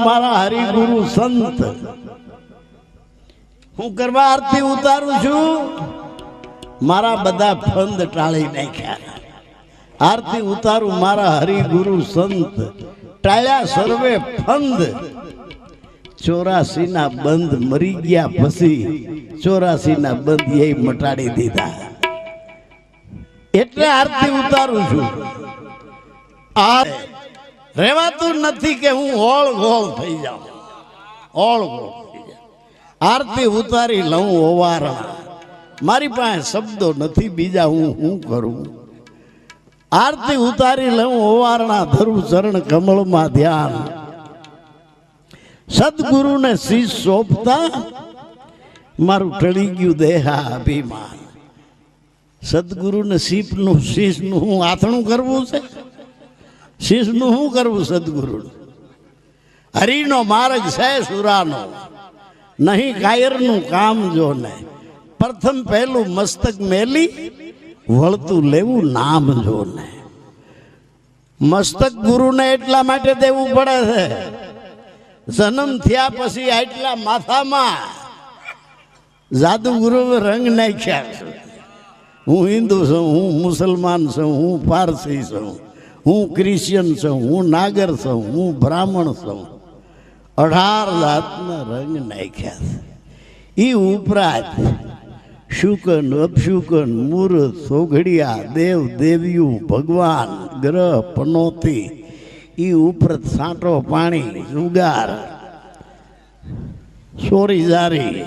મારા હરિગુરુ સંત. હું કરવા આરતી ઉતારું છું. મારા બધા ફંદ ટાળી નાખ્યા. આરતી ઉતારું મારા હરિગુરુ સંત. ટાળ્યા સર્વે ફંદ. ચોરાસી ના બંધ મરી ગયા પછી ચોરાસી ના બંધ એ મટાડી દીધા. એટલે આરતી ઉતારું છું. આ રહેવાતું નથી કે હું ઓળ ગોળ થઈ જાઉં. હોળ ગોળ થઈ જાઉં. આરતી ઉતારી લઉં ઓવારણા મારી પાસે શબ્દો નથી, બીજા હું શું કરું? આરતી ઉતારી લઉં ઓવારણા, ધરું ચરણ કમળમાં ધ્યાન. સદગુરુને શીશ સોંપતા, મારું ટળી ગયું દેહા અભિમાન સદગુરુને શીપનું શીશનું હું આથણું કરવું છે? શીશનું શું કરવું સદગુરુ હરિનો માર્ગ છે સુરાનો. નહીં કાયરનું કામ જો ને પ્રથમ પહેલું મસ્તક મેલી, વળતું લેવું નામ જો ને મસ્તક ગુરુને એટલા માટે દેવું પડે છે. જન્મ થયા પછી આટલા માથામાં જાદુગુરુ રંગ નાખ્યા. હું હિન્દુ છું, હું મુસલમાન છું, હું પારસી છું. હું ક્રિશ્ચિયન છું, હું નાગર છું, હું બ્રાહ્મણ છું. અઢાર જાતના રંગ નાખ્યા છે. એ ઉપરાંત શુકન, અપશુકન મૂર્ત સોઘડિયા, દેવ દેવીઓ ભગવાન, ગ્રહ, પનોતી એ ઉપરાંત સાંટો પાણી, જુગાર, સોરી જારી,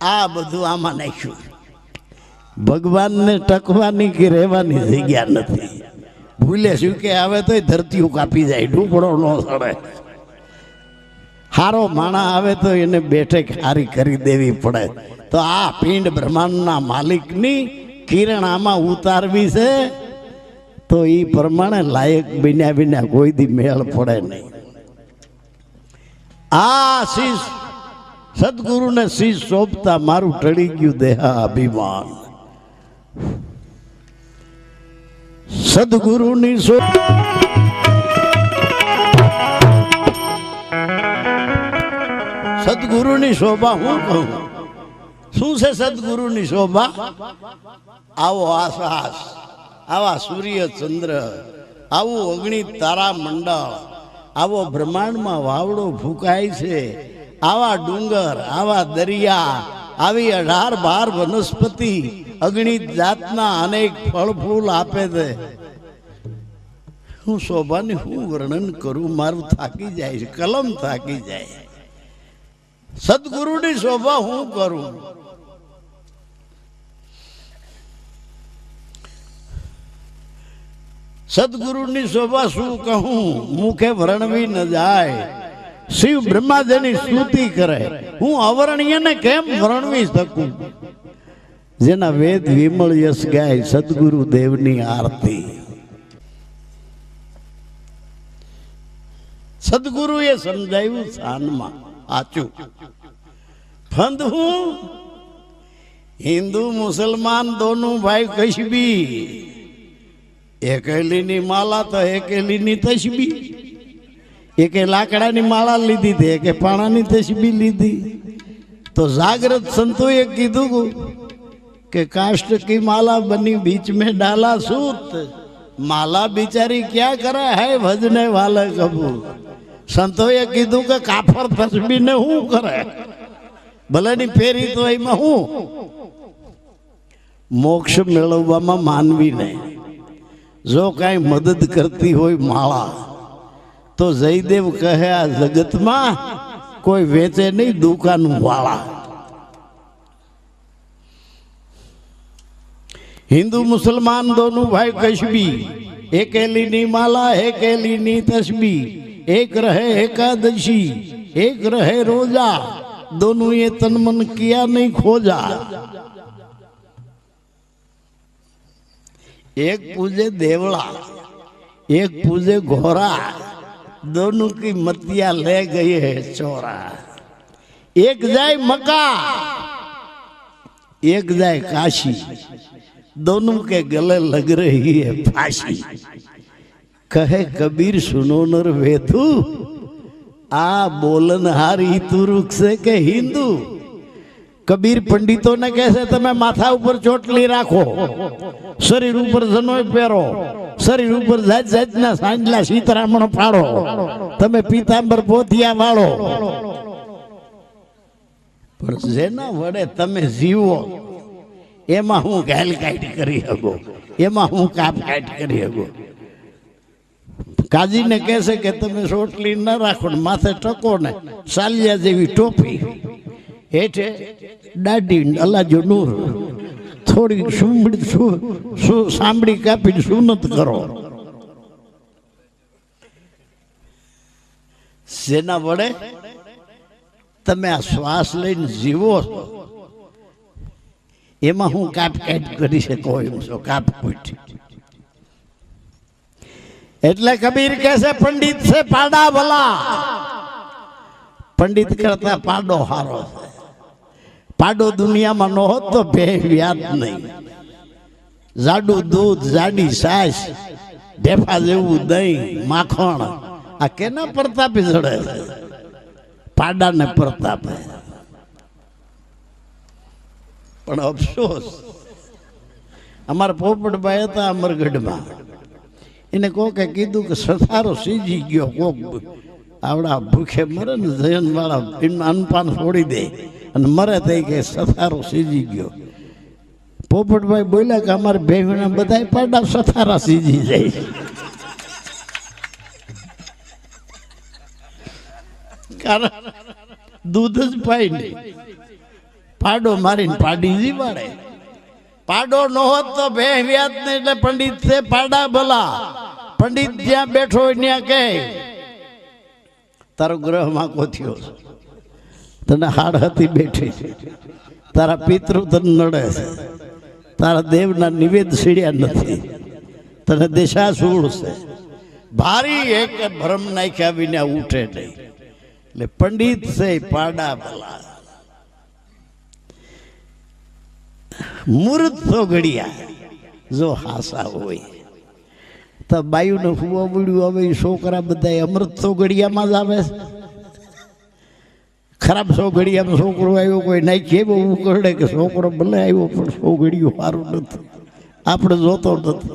આ બધું આમાં નાખ્યું. ભગવાનને ટકવાની કે રહેવાની જગ્યા નથી. ભૂલે શું કે આવે તોય ધરતી કાપી જાય ઢૂંપડો ન સડે. હારો માણા આવે તો એને બેઠક હારી કરી દેવી પડે. તો આ પિંડ બ્રહ્માંડના માલિકની કિરણ આમાં ઉતારવી છે, તો એ પ્રમાણે લાયક બન્યા બન્યા કોઈ દી મેળ પડે નહીં. આ શીશ સદગુરુને શીશ સોંપતા મારું ટળી ગયું દેહા અભિમાન સદગુરુની સો સદગુરુની શોભા હું કહું? શું છે સદગુરુની શોભા? આવો આસાસ, આવા સૂર્ય ચંદ્ર, આવું અગ્નિ તારા મંડળ, આવો બ્રહ્માંડમાં વાવડો ફૂંકાય છે, આવા ડુંગર, આવા દરિયા આવી અઢાર બાર વનસ્પતિ અગણિત જાતના અનેક ફળ ફૂલ આપે છે. હું શોભાને હું વર્ણન કરું, મારું થાકી જાય, કલમ થાકી જાય. સદગુરુની શોભા હું કરું? સદગુરુની શોભા શું કહું? મુખે વર્ણવી ન જાય. શિવ બ્રહ્માજીની સ્તુતિ કરે. હું અવર્ણ્યને કેમ વર્ણવી શકું? જેના વેદ વિમળ યશ ગાય સદગુરુ દેવની આરતી. સદગુરુએ સમજાવ્યું શાનમાં આચું ફંદ હું? હિન્દુ મુસલમાન દોનું ભાઈ કશબી એકેલીની માલા તો એકેલીની एक लाकड़ा माला लीधी थी एक पाणी तस्बी लीधी. तो जागृत संतो कीधु के काष्ट की माला बनी बीच में डाला सूत. माला बिचारी क्या करे है भजने वाले कबू? संतो कीधु के काफर तस्बी ने हूँ करे भले नहीं फेरी तो मैं हूँ? मोक्ष मेलवी नहीं जो कई मदद करती हो माला તો જયદેવ કહે આ જગતમાં કોઈ વેચે નહીં દુકાન વાળા હિન્દુ મુસલમાન દોનું ભાઈ કશબી એકેલીની માલા એકેલીની તસબી એક રહે એકાદશી એક રહે રોજા दोनों ये तन मन किया नहीं खोजा एक पूजे देवड़ा एक पूजे घोड़ा दोनों की मतिया ले गए है चोरा एक जाए मका एक जाए काशी दोनों के गले लग रही है फांसी कहे कबीर सुनो नर वेधु आ बोलन हार ही तुरुक से के हिंदू કબીર પંડિતોને કહે છે તમે માથા ઉપર ચોટલી રાખો. શરીર ઉપર જનોય પહેરો. શરીર ઉપર જાત જાતના સાંજલા સીતરામણ પાડો. તમે પીતાંબર પોથિયા વાળો. પણ જેના વડે તમે જીવો એમાં હું ગાલ કાઢ કરી શકો. એમાં હું કાપ કાઢ કરી શકો. કાજીને કહેશે કે તમે ચોટલી ન રાખો ને માથે ટકો ને સાલિયા જેવી ટોપી. હેઠે દાઢી અલાજો નૂર. થોડી શું શું સાંભળી કાપીને સુનત કરો. જેના વડે તમે આ શ્વાસ લઈને જીવો એમાં હું કાપ કાપ કરી શકો એમ છો, કાપ કૂટ. એટલે કબીર કહે છે, પંડિત છે, પાડા ભલા. પંડિત કરતા પાડો હારો છે. પાડો દુનિયામાં નહોતો બે વ્યાજ નહીં. જાડું દૂધ, જાડી સાસ ઢેફા જેવું દહીં, માખણ, આ કેના પ્રતાપે જડે? પાડાને પ્રતાપે. પણ અફસોસ, અમારા પોપટભાઈ હતા અમરગઢમાં. એને કોકે કીધું કે સથારો સીજી ગયો કોક. આવડા ભૂખે મરે ને જયનવાળા અનપાન છોડી દે. અને મરે થઈ કે સથારો સીજી ગયો. પોપટભાઈ બોલ્યા કે અમારે ભેગના બધા પાડા સથારા સીજી જાય. દૂધ જ પાઈ નહીં. પાડો મારીને પાડી જીવાડે. પાડો ન હોત તો બે વ્યાત ને એટલે પંડિત છે પાડા ભલા. પંડિત જ્યાં બેઠો હોય ત્યાં કહે, તારો ગ્રહમાં કોથ્યો છે. તને હાડ હતી બેઠી. તારા પિતૃ તને નડે. છે તારા દેવના નિવેદ સીડ્યા નથી. તને દિશા સૂળ છે ભારી એક ભ્રમ નાખ્યા વિના ઉઠે નહીં. એટલે પંડિત છે પાડા ભલા મૂર્ત તો ઘડિયા. જો હાસા હોય. તો બાયુને ફૂવા પડ્યું હવે છોકરા બધા અમૃત તો ઘડિયામાં જ આવે છે. ખરાબ સો ઘડિયામાં છોકરો આવ્યો, કોઈ નાખી એવો ઉકરડે કે છોકરો ભલે આવ્યો, પણ સો ઘડિયું સારું નથી. આપણે જોતો નથી.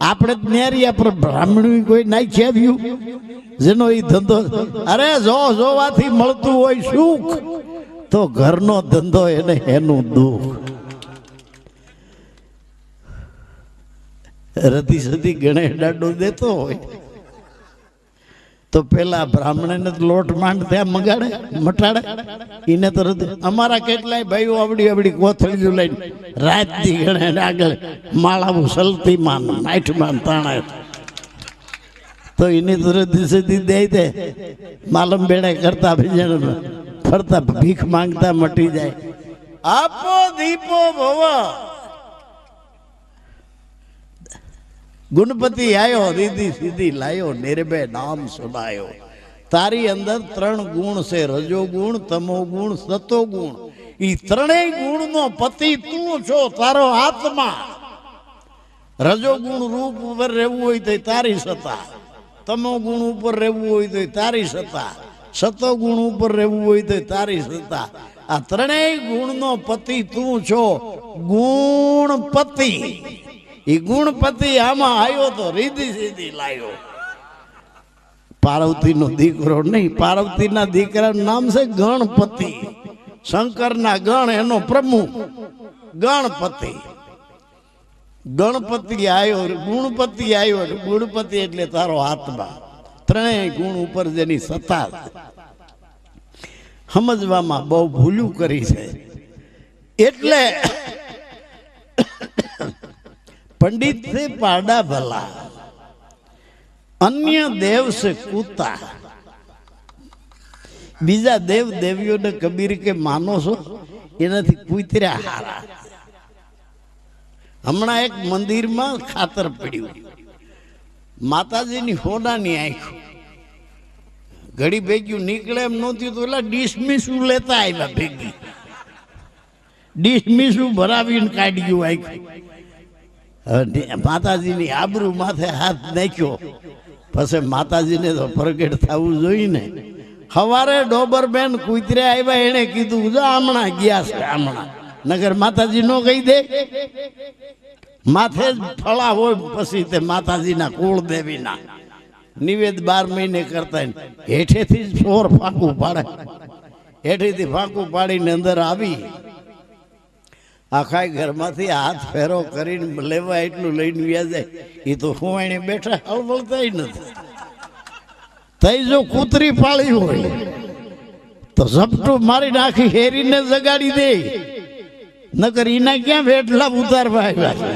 આપણે નેરિયા પર બ્રાહ્મણી કોઈ નાખી આવ્યું જેનો એ ધંધો, અરે જો, જોવાથી મળતું હોય સુખ, તો ઘરનો ધંધો એને એનું દુઃખ. રતી સતી ગણેશ દાડો દેતો હોય. તો પેલા બ્રાહ્મણને લોટ માંડ ત્યાં મગાડે, મટાડે. એને તો અમારા કેટલાય ભાઈઓ આવડી આવડી કોથળીઓ લઈને રાત દી ગણે આગળ માળાવું સલતી માન માઠ માન તાણે તો એની તો સીધી દે દે. માલમ બેડે કરતા ભીજણ ફરતા ભીખ માંગતા મટી જાય. આપો દીપો ભવ. ગુણપતિ આયો, રીધી સીધી લાયો, નિર્ભય નામ સુનાયો. તારી અંદર ત્રણ ગુણ છે, રજો ગુણ, તમો ગુણ, સતો ગુણ. એ ત્રણેય ગુણનો પતિ તું છો, તારો આત્મા. રજો ગુણ રૂપ ઉપર રહેવું હોય તો તારી સત્તા. તમો ગુણ ઉપર રહેવું હોય તો તારી સત્તા. સતો ગુણ ઉપર રહેવું હોય તો તારી સત્તા. આ ત્રણેય ગુણનો પતિ તું છો, ગુણપતિ. એ ગુણપતિ આમાં આવ્યો તો રીધી સીધી લાયો. પાર્વતીનો દીકરો નહીં, પાર્વતીના દીકરાનું નામ છે ગણપતિ. શંકરના ગણ એનો પ્રમુખ. ગણપતિ. ગણપતિ આવ્યો ગુણપતિ આવ્યો ગુણપતિ એટલે તારો આત્મા. ત્રણેય ગુણ ઉપર જેની સત્તા સમજવામાં બહુ ભૂલું કરી છે. એટલે પંડિત છે પાડા ભલા. અન્ય દેવ છે કૂતા. બીજા દેવ દેવીઓને કબીર કે માનો છો, એનાથી કૂતર્યા હારા. હમણાં એક મંદિરમાં ખાતર પડ્યું. માતાજીની હોનાની આંખ. ઘડી ભેગ્યું, નીકળે એમ નહોતું તો એટલે ડિસમિસું લેતા આવ્યા ભેગી. ડિસમિસું ભરાવીને કાઢ્યું આંખ. હવે માતાજીની આબરૂ માથે હાથ નાખ્યો. પછી માતાજીને તો પ્રગટ થવું જોઈએ ને. સવારે ડોબરબેન કુતરે આવ્યા, એણે કીધું, જો હમણાં ગયા છે, હમણાં. નગર માતાજી નો કહી દે. માથે જ ફળા હોય, પછી તે માતાજીના કુળ દેવીના. નિવેદ બાર મહિને કરતા હેઠેથી જ ફોર ફાંકું પાડે. હેઠેથી ફાંકું પાડીને અંદર આવી. આખા ઘરમાંથી હાથ ફેરો કરીને લેવા એટલું લઈને વ્યા જાય. એ તો હું એને બેઠા હળવળતા નથી. તઈ જો કૂતરી પાળી હોય, તો ઝપટું મારી નાખી હેરીને જગાડી દે. નકર એના ક્યાં વેટલા ઉતારવા આવ્યા છે?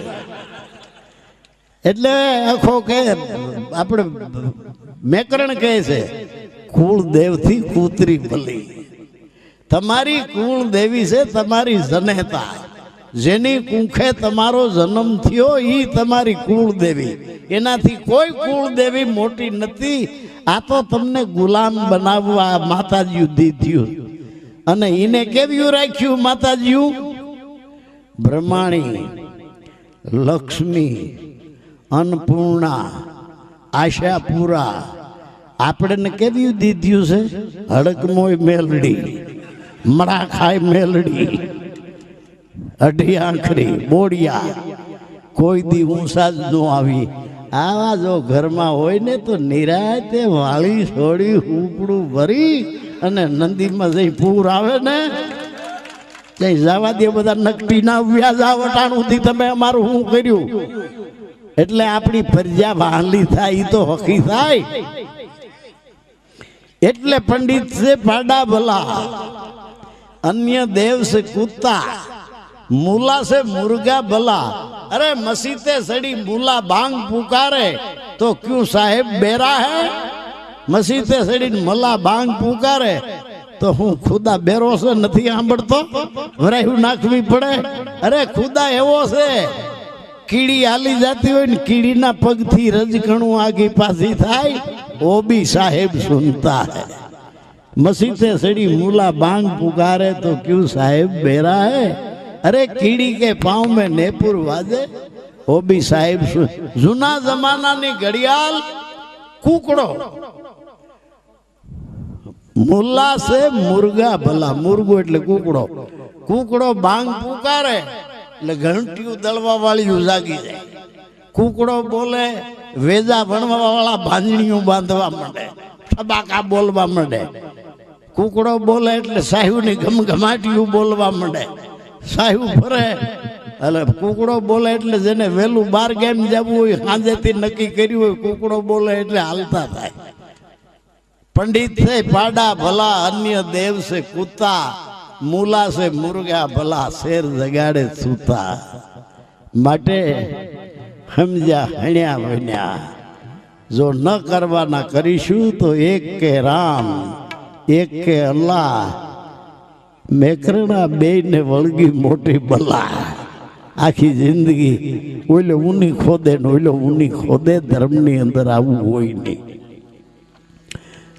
એટલે આખો કે આપણે મેકરણ કહે છે કુળ દેવથી કૂતરી ભલી. તમારી કુળ દેવી છે તમારી જનેતા. જેની કુંખે તમારો જન્મ થયો એ તમારી કુળ દેવી એનાથી કોઈ કુળ દેવી મોટી નથી. આ તો તમને ગુલામ બનાવવા માતાજી દીધ્યું. અને એને કેવ્યું રાખ્યું માતાજીયું બ્રહ્માણી, લક્ષ્મી, અન્નપૂર્ણા, આશાપુરા. આપણને કેવ્યું દીધ્યું છે? હડકમોય મેલડી મડા ખાય મેલડી. અઢી આંખરી બોડિયા કોઈ દી ઊંસા જ ન આવી. આવા જો ઘરમાં હોય ને તો નિરાતે વાળી છોડી ઉપડું ભરી અને નંદીમાં જઈ પૂર આવે ને ત્યાં જવા દે બધા નકટી ના વ્યાજ વટાણુંથી તમે અમારું શું કર્યું. એટલે આપણી ફરજા વાહલી થાય એ તો હકી થાય. એટલે પંડિત છે પાડા ભલા. અન્ય દેવ છે કૂતા. મૂલા से मुर्गा भला अरे मसीते सड़ी मूला बांग पुकारे तो क्यों साहेब बेरा है મસીતે સડી મલા બાંગ પુકારે તો હું ખુદા બેરો છે નથી સાંભળતો વરાયું નાખવી પડે અરે ખુદા એવો છે કીડી હાલી જતી હોય ને કીડીના પગથી રજકણું આગી પાછી થાય ઓ બી સાહેબ સુનતા હૈ मसीते सड़ी मूला बांग पुकारे तो क्यों साहेब बेरा है अरे कीड़ी के पाँव में नेपुर वाजे वो भी साहेब सु- जूना जमाना ની ઘડિયાળ કુકડો મુલ્લા સે મુર્ગા ભલા મુર્ગો એટલે કુકડો કુકડો બાંગ પુકારે એટલે ઘંટિયું દળવા વાળી જાગી જાય કુકડો બોલે વેજા ભણવા વાળા ભાંજણીઓ બાંધવા માંડે ઠબાકા બોલવા માંડે કુકડો બોલે એટલે સાહેબની ઘમઘમાટીયું બોલવા માંડે સાહેબ ફરે એટલે કુકડો બોલે એટલે જેને વહેલું બાર ગેમ જવું હોય, સાંજેથી નક્કી કર્યું હોય, કુકડો બોલે એટલે હાલતા થાય. પંડિત છે, પાડા ભલા, અન્ય દેવ છે, કૂતા, મૂલા છે, મુર્ગા ભલા, શેર જગાડે, સૂતા. માટે સમજ્યા હણ્યા, વણ્યા. જો ન કરવાના કરીશું, તો એક કે રામ, એક કે અલ્લાહ મેકરણા ને વળગી મોટી બલા. આખી જિંદગી ઓલે ઊની ખોદે ને ઓલો ઊની ખોદે, ધર્મની અંદર આવું હોય નહીં.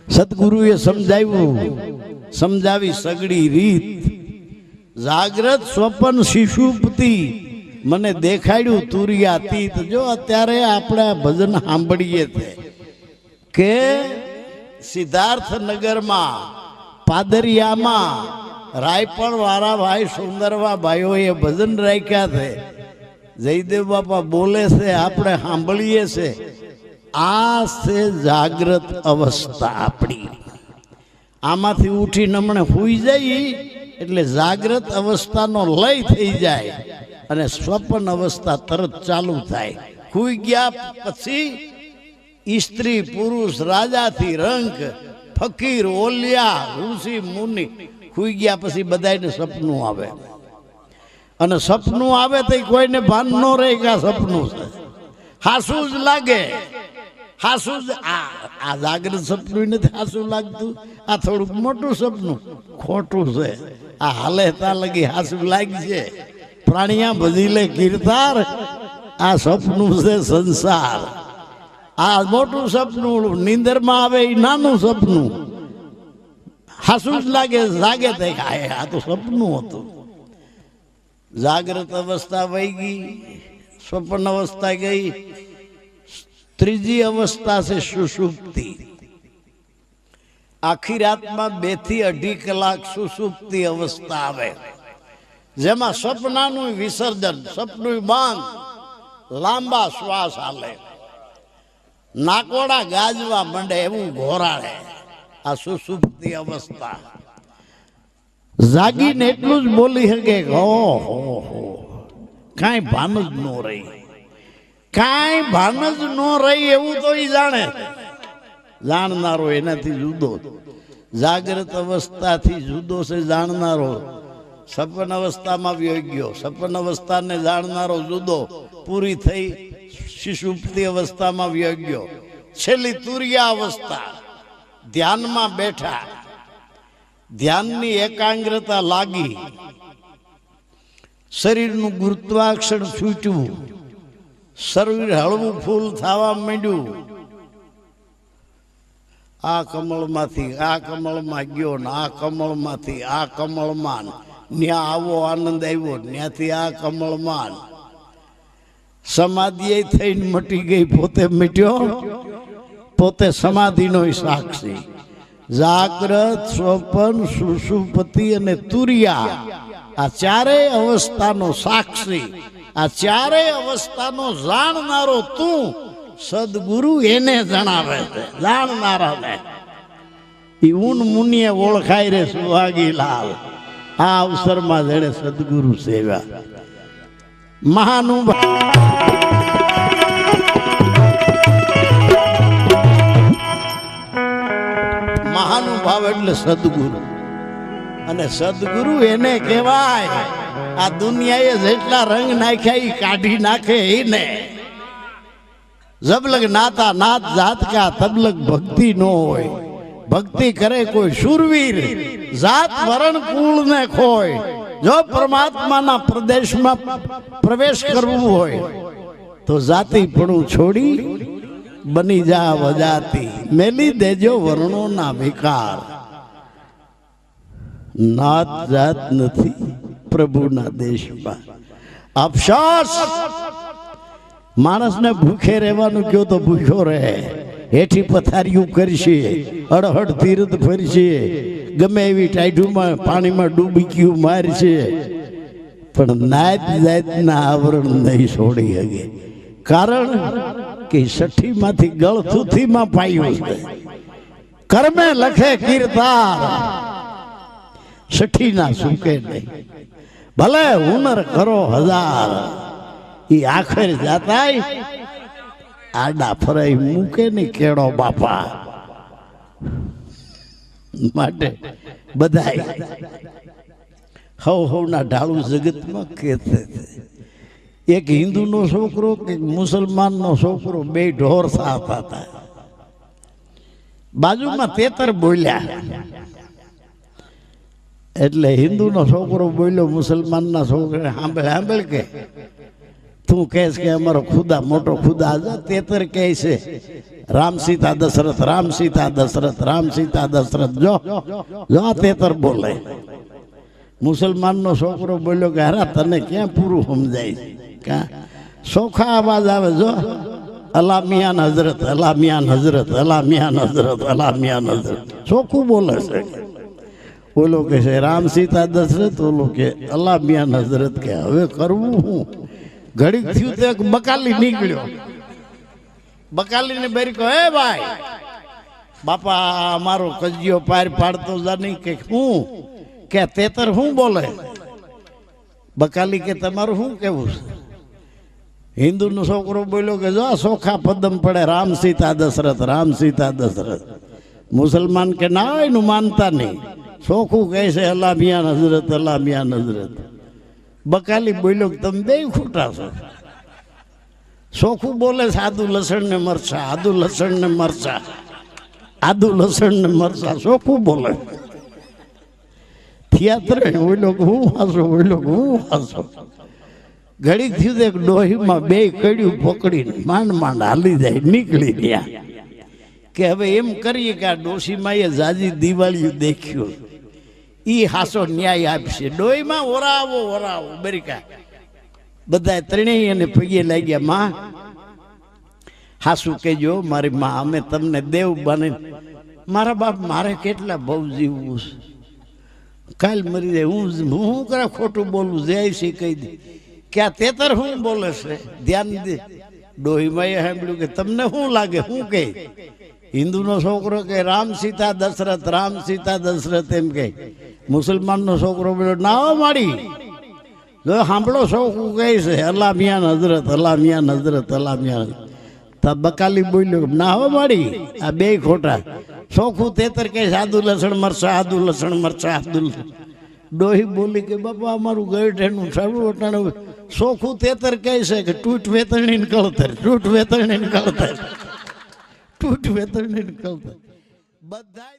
સદગુરુએ સમજાવ્યું, સમજાવી સગડી રીત. જાગ્રત સ્વપન શિશુપતિ મને દેખાડ્યું તુરિયાતીત જો અત્યારે આપણે ભજન સાંભળીએ છે કે સિદ્ધાર્થનગરમાં, પાદરિયામાં રાયપણ વાળા ભાઈ સુંદરવા ભાઈઓએ ભજન રાખ્યા છે. જયદેવ બાપા બોલે છે, આપણે સાંભળીએ છે. આ છે જાગ્રત અવસ્થા આપણી. આમાંથી ઉઠીને હમણે હુઈ જઈ એટલે જાગ્રત અવસ્થાનો લય થઈ જાય અને સ્વપ્ન અવસ્થા તરત ચાલુ થાય. હુઈ ગયા પછી સ્ત્રી પુરુષ રાજાથી રંક ફકીર ઓલિયા, ઋષિ મુનિ હુઈ ગયા પછી બધાને સપનું આવે. અને સપનું આવે તો કોઈને ભાન ન રહે કે આ સપનું છે. હાસું જ લાગે. હાસું જ આ જાગૃત સપનું નથી હાસું લાગતું. આ થોડુંક મોટું સપનું. ખોટું છે. આ હાલે તા લગી હાસું લાગશે પ્રાણિયા લે કીર્તાર આ સપનું છે સંસાર. આ મોટું સપનું, નીંદરમાં આવે એ નાનું સપનું. હાસું જ લાગે, જાગે તે ખાય. આ તો સપનું હતું. જાગ્રત અવસ્થા વહી ગઈ, સ્વપ્ન અવસ્થા ગઈ. ત્રીજી અવસ્થા છે સુસુપ્તિ. આખી રાતમાં બેથી અઢી કલાક સુસુપ્તિ અવસ્થા આવે. જેમાં સપનાનું વિસર્જન સપનું બાંધ, લાંબા શ્વાસ હાલે. નાકોડા ગાજવા માંડે, એવું ઘોરાડે આ સુસુપ્તિ અવસ્થા? જાગીને એટલું જ બોલી શકે હો હો હો. કાંઈ ભાન જ ન રહી. કાંઈ ભાન જ ન રહી એવું તો એ જાણે. જાણનારો એનાથી જુદો જાગ્રત અવસ્થાથી જુદો છે જાણનારો. સપન અવસ્થામાં વ્યો ગયો. સપન અવસ્થાને જાણનારો જુદો. પૂરી થઈ શિશુપ્તિ અવસ્થામાં વ્યો ગયો. છેલ્લી તુરિયા અવસ્થા. ધ્યાનમાં બેઠા. ધ્યાનની એકાગ્રતા લાગી. શરીરનું ગુરુત્વાકર્ષણ છૂટ્યું. શરીર હળવું ફૂલ થવા માંડ્યું. આ કમળમાંથી, આ કમળમાં ગયો ને આ કમળમાંથી, આ કમળમાં ન્યા આવો આનંદ આવ્યો ત્યાંથી આ કમળમાં સમાધિ થઈને મટી ગઈ પોતે, મટ્યો. પોતે સમાધિનો સાક્ષી. જાગ્રત, સ્વપન, સુસુપતિ અને તુરિયા. આ ચારેય અવસ્થાનો સાક્ષી. આ ચારેય અવસ્થાનો જાણનારો તું સદગુરુ એને જણાવે છે. જાણનારાને ઈ ઊન મુનિએ ઓળખાય રે સુહાગીલાલ. આ અવસરમાં જેણે સદગુરુ સેવા મહાનુભાવ મહાનુભાવ એટલે સદગુરુ. અને સદગુરુ એને કહેવાય, આ દુનિયાએ જેટલા રંગ નાખ્યા એ કાઢી નાખે એને જબલક નાતા નાત જાત કા તબલગ ભક્તિ નો હોય. ભક્તિ કરે કોઈ શુરવીર, જાત વરણ કુળ ને ખોય જો પરમાત્માના પ્રદેશમાં પ્રવેશ કરવું હોય, તો જાતિ પણ છોડી બની જા વજાતી. મેલી દેજો વર્ણોના વિકાર. નાત જાત નથી પ્રભુના દેશમાં. અફસોસ માણસને ભૂખે રહેવાનું કયો તો ભૂખ્યો રહે. હેઠી પથારીયું કરશે, અડહડ તીરથ ફરશે, ગમે એવી ટાઈટુમાં પાણીમાં ડૂબકીયું મારશે. પણ નાત જાતના આવરણ નહીં છોડી શકે કારણ કે સઠીમાંથી ગળથુથીમાં પાયું છે કર્મે લખે કીર્તા સઠીના સુકે નહીં. ભલે હુનર કરો હજાર એ આખર જાતાય આડા ફરાઈ મૂકે ને કેળો બાપા. માટે બધાય હવ હવના ઢાળું જગતમાં કહેતે એક હિન્દુનો છોકરો કે મુસલમાનનો છોકરો બે ઢોર સાથ હતા. બાજુમાં તેતર બોલ્યા. એટલે હિન્દુનો છોકરો બોલ્યો, મુસલમાનના છોકરા સાંભળે સાંભળ કે. તું કહેશ કે અમારો ખુદા, મોટો ખુદા આજે તેતર કહે છે. રામ સીતા દશરથ, રામ સીતા દશરથ, રામ સીતા દશરથ, જો જો તેતર બોલે. મુસલમાનનો છોકરો બોલ્યો કે, હરા, તને ક્યાં પૂરું સમજાય? છે કા સોખા અવાજ આવે જો અલા મિયાન હજરત અલા મિયાન હજરત અલા મિયાન હજરત અલા મિયાન હજરત ચોખ્ખું બોલે છે ઓલો કે છે રામ સીતા દશરથ ઓલો કે અલ્લાહ મિયાન હજરત કે હવે કરવું હું ઘડીક થયું તો એક બકાલી નીકળ્યો બકાલીને બેરી કહો હે ભાઈ બાપા અમારો કજિયો પાર પાડતો જાની કે હું કે તેતર હું બોલે બકાલી કે તમારું શું કેવું છે હિન્દુનો છોકરો બોલ્યો કે જો આ સોખા પદમ પડે, રામ સીતા દશરથ, રામ સીતા દશરથ. મુસલમાન કે ના, એનું માનતા નહીં. ચોખ્ખું કહે છે અલ્લા મિયાન હજરત અલ્લા મિયાન હજરત બકાલી બોલ્યો કે તમે બે ખોટા છો. ચોખ્ખું બોલે છે, આદુ લસણ ને મરચા, આદુ લસણ ને મરચા. આદુ લસણ ને મરચા ચોખ્ખું બોલે. થિયાત્ર ઓઈલો હું હાસો ઓઈલો હું હાસો ઘડીક થયું એક ડોહીમાં બે કડ્યું પકડીને માંડ માંડ હાલી જાય, નીકળી ગયા કે હવે એમ કરીએ કે આ ડોશીમાં એ જાજી દિવાળીયું દેખ્યું. એ હાસો ન્યાય આપશે. ડોહીમાં ઓરાવો ઓરાવો. બરીકા બધા ત્રણેય એને પગે લાગ્યા, માં, હાસુ કહેજો, મારી માં, અમે તમને દેવ બને. મારા બાપ મારે કેટલા બહુ જીવવું છે. કાલ મરી જાય, હું હું કરા ખોટું બોલું? જય શ્રી કહી દે કે આ તેતર હું બોલે છે? ધ્યાન દે. ડોહીમાં એ સાંભળ્યું કે તમને શું લાગે? શું કહે હિન્દુનો છોકરો કે રામ સીતા દશરથ, રામ સીતા દશરથ એમ કહે મુસલમાનનો છોકરો બોલ્યો ના માડી. જો સાંભળો છોકરું કહે છે. અલ્લા મિયાન હજરત અલ્લા મિયાન હજરત અલ્લા મિયાન તા બકાલી બોલ્યો ના માડી. આ બે ખોટા. શોખું તેતર કે આદુ લસણ મરસા આદુ લસણ મરચા, આદુ લસણ. ડોહી બોલી કે, બાપા, અમારું ગયઠેનું સારું અટાણું સોખું તેતર કહે છે કે તૂટ વેતરણી કળતર તૂટ વેતરણી કળતર તૂટ વેતરણી કળતર. બધા